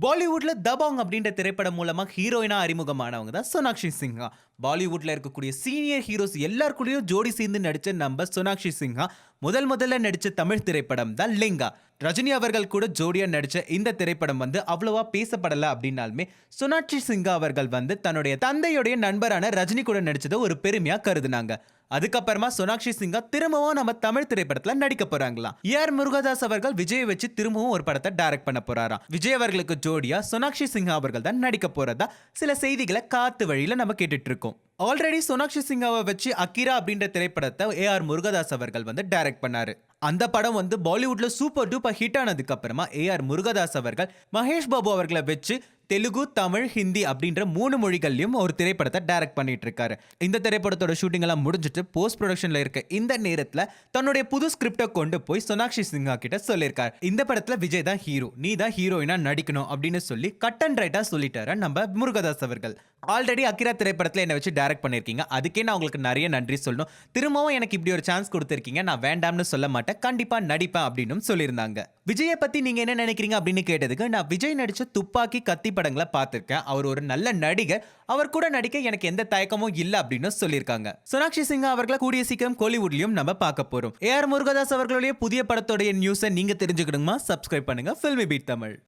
பாலிவுட்ல தபாங் அப்படின்ற திரைப்படம் மூலமா ஹீரோயினா அறிமுகமானவங்க தான் சோனாக்ஷி சின்ஹா. பாலிவுட்ல இருக்கக்கூடிய சீனியர் ஹீரோஸ் எல்லாருக்குள்ளேயும் ஜோடி சேர்ந்து நடிச்ச நம்ம சோனாக்ஷி சின்ஹா முதல் முதல்ல நடிச்ச தமிழ் திரைப்படம் தான் லிங்கா. ரஜினி அவர்கள் கூட ஜோடியா நடிச்ச இந்த திரைப்படம் வந்து அவ்வளவா பேசப்படல அப்படின்னாலுமே சோனாட்சி சிங்கா அவர்கள் வந்து தன்னுடைய தந்தையுடைய நண்பரான ரஜினி கூட நடிச்சதை ஒரு பெருமையா கருதுனாங்க. அதுக்கப்புறமா சோனாக்ஷி சிங்கா திரும்பவும் நம்ம தமிழ் திரைப்படத்துல நடிக்க போறாங்களாம். ஏஆர் முருகதாஸ் அவர்கள் விஜய் வச்சு திரும்பவும் ஒரு படத்தை டைரக்ட் பண்ண போறாராம். விஜய் அவர்களுக்கு ஜோடியா சோனாக்ஷி சிங்கா அவர்கள் தான் நடிக்க போறதா சில செய்திகளை காத்து வழியில நம்ம கேட்டுட்டு இருக்கோம். ஆல்ரெடி சோனாக்ஷி சிங்காவை வச்சு அக்கிரா அப்படின்ற திரைப்படத்தை ஏஆர் முருகதாஸ் அவர்கள் வந்து டைரக்ட் பண்ணாரு. அந்த படம் வந்து பாலிவுட்ல சூப்பர் டூப்பர் ஹிட் ஆனதுக்கு அப்புறமா ஏஆர் முருகதாஸ் அவர்கள் மகேஷ் பாபு அவர்களை வச்சு தெலுங்கு தமிழ் ஹிந்தி அப்படின்ற மூணு மொழிகள்லையும் ஒரு திரைப்படத்தை டைரக்ட் பண்ணிட்டு இருக்காரு. இந்த திரைப்படத்தோட ஷூட்டிங் எல்லாம் முடிஞ்சிட்டு போஸ்ட் ப்ரொடக்ஷன்ல இருக்க இந்த நேரத்துல தன்னுடைய புது ஸ்கிரிப்டை கொண்டு போய் சோனாக்ஷி சின்ஹா கிட்ட சொல்லியிருக்காரு. இந்த படத்துல விஜய் தான் ஹீரோ நீ தான் ஹீரோயினா நடிக்கணும் அப்படின்னு சொல்லி கட் அண்ட் ரைட்டா சொல்லிட்டாரு நம்ம முருகதாஸ் அவர்கள். ஆல்ரெடி அக்கிரா திரைப்படத்துல என்னை வச்சு டைரக்ட் பண்ணியிருக்கீங்க அதுக்கே நான் உங்களுக்கு நிறைய நன்றி சொல்லணும். திரும்பவும் எனக்கு இப்படி ஒரு சான்ஸ் கொடுத்துருக்கீங்க. நான் வேண்டாம்னு சொல்ல மாட்டேன். கண்டிப்பா நடிப்பேன் அப்படின்னு சொல்லியிருந்தாங்க. விஜயை பத்தி நீங்க என்ன நினைக்கிறீங்க அப்படின்னு கேட்டதுக்கு நான் விஜய் நடித்த துப்பாக்கி கத்தி படங்களை பார்த்துருக்கேன். அவர் ஒரு நல்ல நடிகர். அவர் கூட நடிக்க எனக்கு எந்த தயக்கமும் இல்லை அப்படின்னு சொல்லியிருக்காங்க. சோனாக்ஷி சிங்கா அவர்களை கூடிய சீக்கிரம் கோலிவுட்லயும் நம்ம பார்க்க போறோம். ஏஆர் முருகதாஸ் அவர்களுடைய புதிய படத்தோடைய நியூஸை நீங்க தெரிஞ்சுக்கணுமா? சப்ஸ்கிரைப் பண்ணுங்கள் ஃபில்மி பீட் தமிழ்.